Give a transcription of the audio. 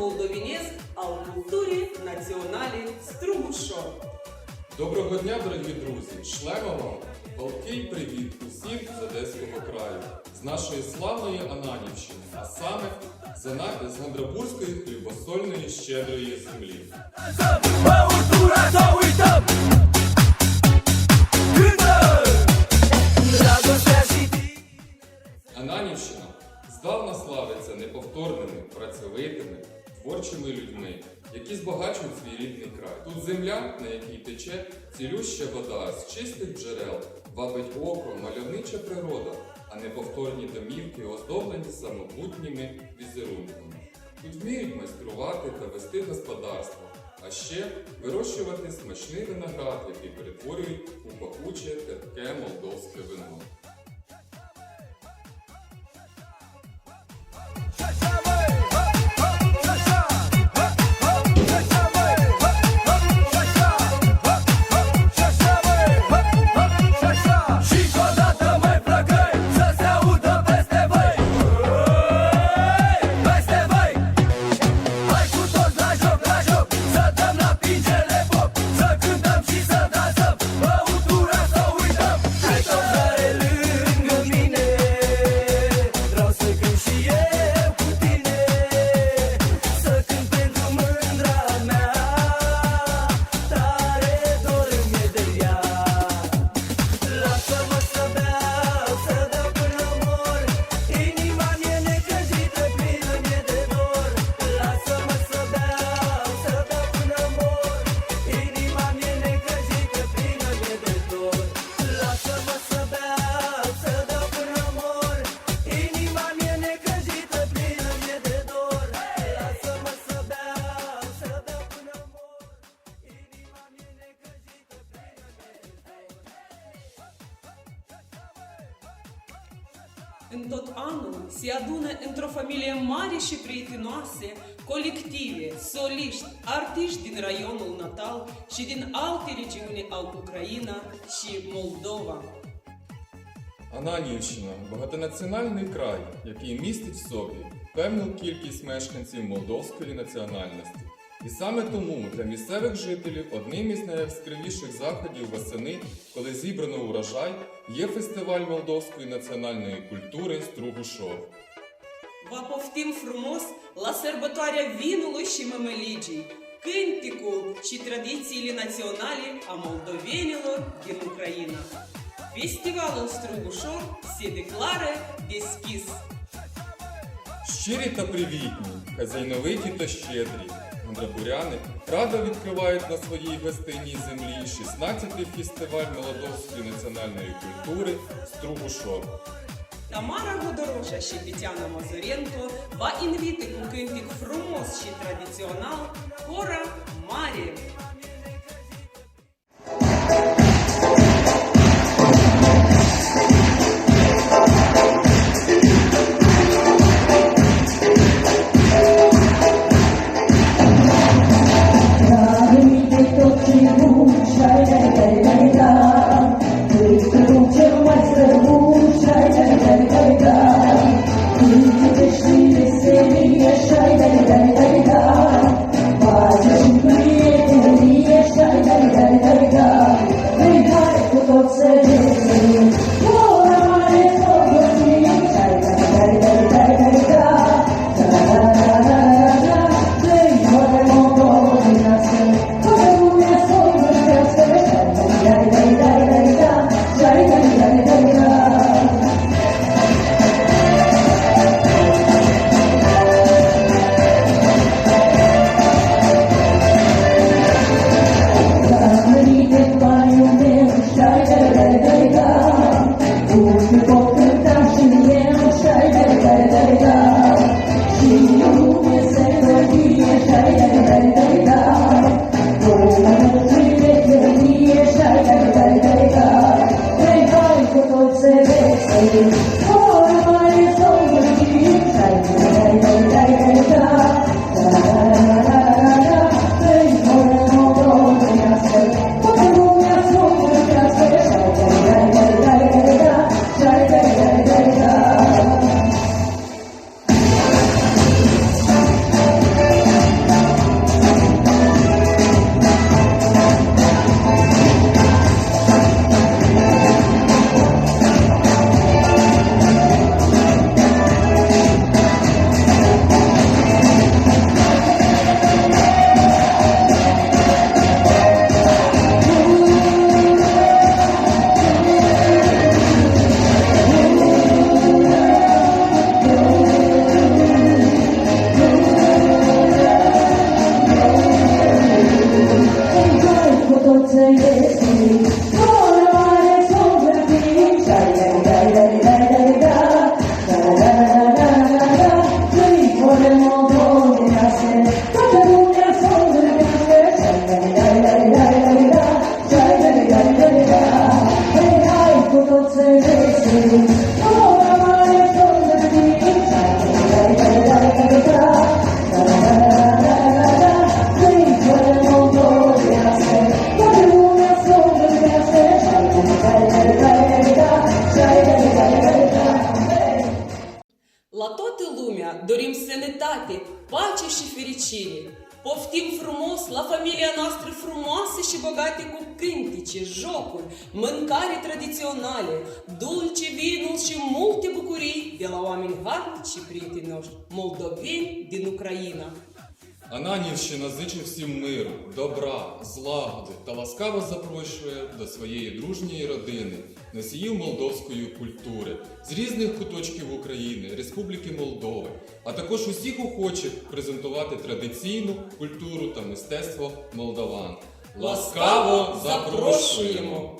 Festivalul Moldovenesc al Culturii Naționale Strugușor. Доброго дня, дорогі друзі! Шлемо вам палкий привіт усім з Одеського краю, з нашої славної Ананівщини, а саме з Гандрабурської хлібосольної щедрої землі. Ананівщина здавна славиться неповторними, працьовитими, творчими людьми, які збагачують свій рідний край. Тут земля, на якій тече цілюща вода з чистих джерел, вабить око, мальовнича природа, а неповторні домівки оздоблені самобутніми візерунками. Тут вміють майструвати та вести господарство, а ще вирощувати смачний виноград, який перетворюють у пахуче, терпке молдовське вино. În tot anul se adună într-o familie mare și prietenoase colective, soliști, artiști din raionul natal și din alte regiuni al Ucraina și Moldova. Ананівщина багатонаціональний край, який містить в собі певну кількість мешканців молдовської національності. І саме тому для місцевих жителів одним із найяскравіших заходів восени, коли зібрано урожай, є фестиваль молдовської національної культури Стругушов. La sărbătoarea vinului și mămăligii, cânticul și tradițiile naționale a moldovenilor din Ucraina. Festivalul Strugușor se declară deschis. Щирі та привітні, хазяйновиті та щедрі. Мандрабуряни радо відкривають на своїй гостинній землі 16-й фестиваль Молодовської національної культури Стругушов. Tamara Godoroșa și Мазуренко, ва інвіти кукинтик фрумос ще традиціонал, кора tradițional România, dorim sănătate, pace și fericire. Poftim frumos la familia noastră frumoasă și bogată cu cântice, jocuri, mâncare tradiționale, dulce vinul și multe bucurii de la oameni harnici și prieteni noștri, moldoveni din Ucraina. Ананівщина зичить всім миру, добра, злагоди та ласкаво запрошує до своєї дружньої родини, носіїв молдовської культури з різних куточків України, Республіки Молдови, а також усіх охочих презентувати традиційну культуру та мистецтво молдаван. Ласкаво запрошуємо!